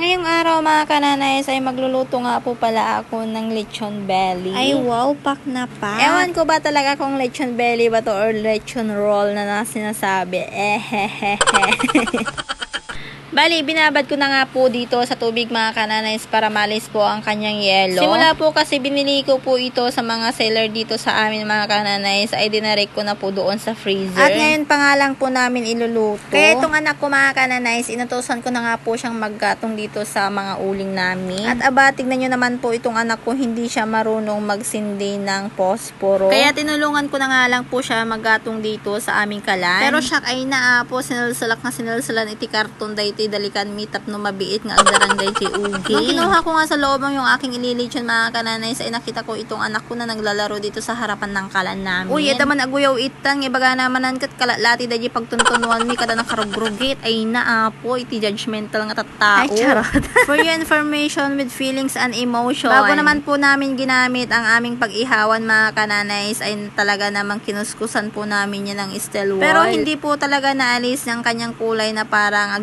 Ngayong araw mga kananays ay magluluto nga po pala ako ng lechon belly. Ay, wow, pak na pa. Ewan ko ba talaga kung lechon belly ba to or lechon roll na, na sinasabi. Ehehehe. Bali, binabad ko na nga po dito sa tubig mga kananays para malis po ang kanyang yelo. Simula po kasi binili ko po ito sa mga seller dito sa amin mga kananays ay dinarek ko na po doon sa freezer. At ngayon pa nga lang po namin iluluto. Kaya itong anak ko mga kananays, inutosan ko na nga po siyang maggatong dito sa mga uling namin. At aba, tignan nyo naman po itong anak ko, hindi siya marunong magsindi ng posporo. Kaya tinulungan ko na nga lang po siya maggatong dito sa aming kalan. Pero siya ay naa po, sinalsalak na sinalsalan iti karton day iti dalikan mitap no mabiit nga agdarang day iti ugi. Nung kinuha ko nga sa loob yung aking inilitsyon mga kananay, sa nakita ko itong anak ko na naglalaro dito sa harapan ng kalan namin. Uy, ito man aguyaw itang, ibaga naman ang kat kalalati day pagtuntunuan mi kada nakarugrugit ay naapo iti judgmental nga tattao. Ay, charot. For your information with feelings and emotion. Bago naman po namin ginamit ang aming pag-ihawan mga kananays ay talaga namang kinuskusan po namin yan ng wool. Pero hindi po talaga naalis ng kanyang kulay na parang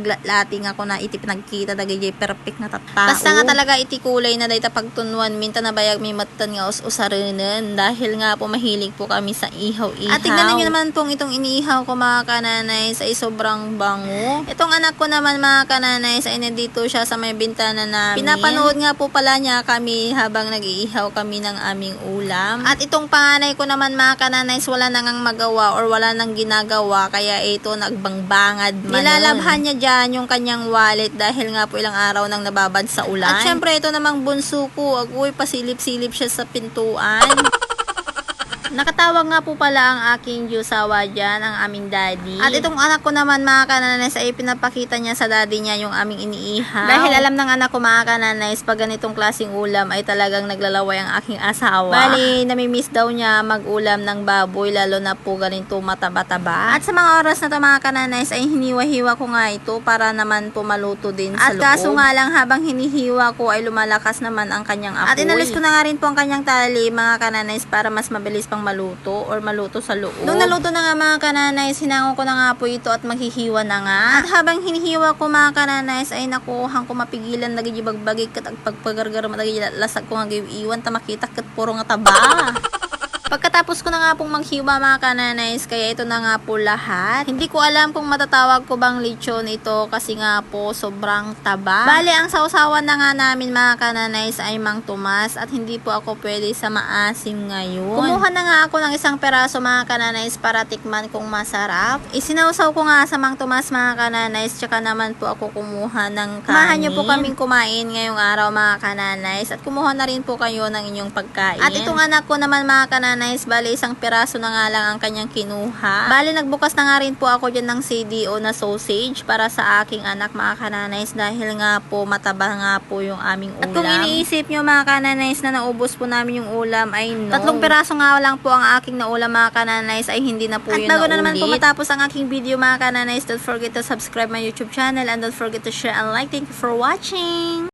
aglating ako na iti pinagkita dagay perfect na tattao. Basta nga talaga iti kulay na dayta pagtunuan minta na bayag may matan nga us-usarenan dahil nga po mahilig po kami sa ihaw-ihaw. At tignan niyo naman pong itong iniihaw ko mga kananays ay sobrang bango. Itong anak ko naman mga kananays ay nandito siya sa may bintana namin. Pinapanood nga po pala niya kami habang nag-iihaw kami ng aming ulam. At itong panganay ko naman mga kananays wala nang ang magawa or wala nang ginagawa kaya ito nagbangbangad man. Nilalabhan niya dyan yung kanyang wallet dahil nga po ilang araw nang nababad sa ulan. At syempre ito namang bunso ko. Agoy pasilip-silip siya sa pintuan. Nakatawag nga po pala ang aking Diyosawa dyan, ang aming daddy. At itong anak ko naman mga kananays ay pinapakita niya sa daddy niya yung aming iniihaw. Dahil alam ng anak ko mga kananays, pag ganitong klaseng ulam ay talagang naglalaway ang aking asawa. Bali, namimiss daw niya mag-ulam ng baboy, lalo na po ganito mataba-taba. At sa mga oras na to mga kananays ay hiniwa-hiwa ko nga ito para naman po maluto din sa At loob. kaso nga lang habang hinihiwa ko ay lumalakas naman ang kanyang apoy. At inalis ko na nga rin po ang kanyang tali mga kananays para mas mabilis pang maluto or maluto sa loob. Nung naluto na nga mga kananays, hinango ko na nga po ito at maghihiwa na nga. At habang hinihiwa ko mga kananays, ay nakuhang ko mapigilan nagigibagbagay kat agpagpagargar matagigil lasag ko nga iwan tamakita kat puro nga taba. Pagkatapos ko na nga pong maghiwa mga kananays, kaya ito na nga po lahat. Hindi ko alam kung matatawag ko bang lechon ito kasi nga po sobrang taba. Bali, ang sausawan na nga namin mga kananays ay Mang Tomas at hindi po ako pwede sa maasim ngayon. Kumuha na nga ako ng isang peraso mga kananays para tikman kung masarap. Isinausaw ko nga sa Mang Tomas mga kananays tsaka naman po ako kumuha ng kanin. Samahan niyo po kaming kumain ngayong araw mga kananays at kumuha na rin po kayo ng inyong pagkain. At itong anak ko naman mga kananays, bali isang piraso na nga lang ang kanyang kinuha. Bali nagbukas na nga rin po ako dyan ng CDO na sausage para sa aking anak mga kananays dahil nga po mataba nga po yung aming ulam. At kung iniisip nyo mga kananays na naubos po namin yung ulam ay no. Tatlong piraso nga lang po ang aking naulam mga kananays ay hindi na po At yun bago na na naman po matapos ang aking video mga kananays, don't forget to subscribe my YouTube channel and don't forget to share and like. Thank you for watching!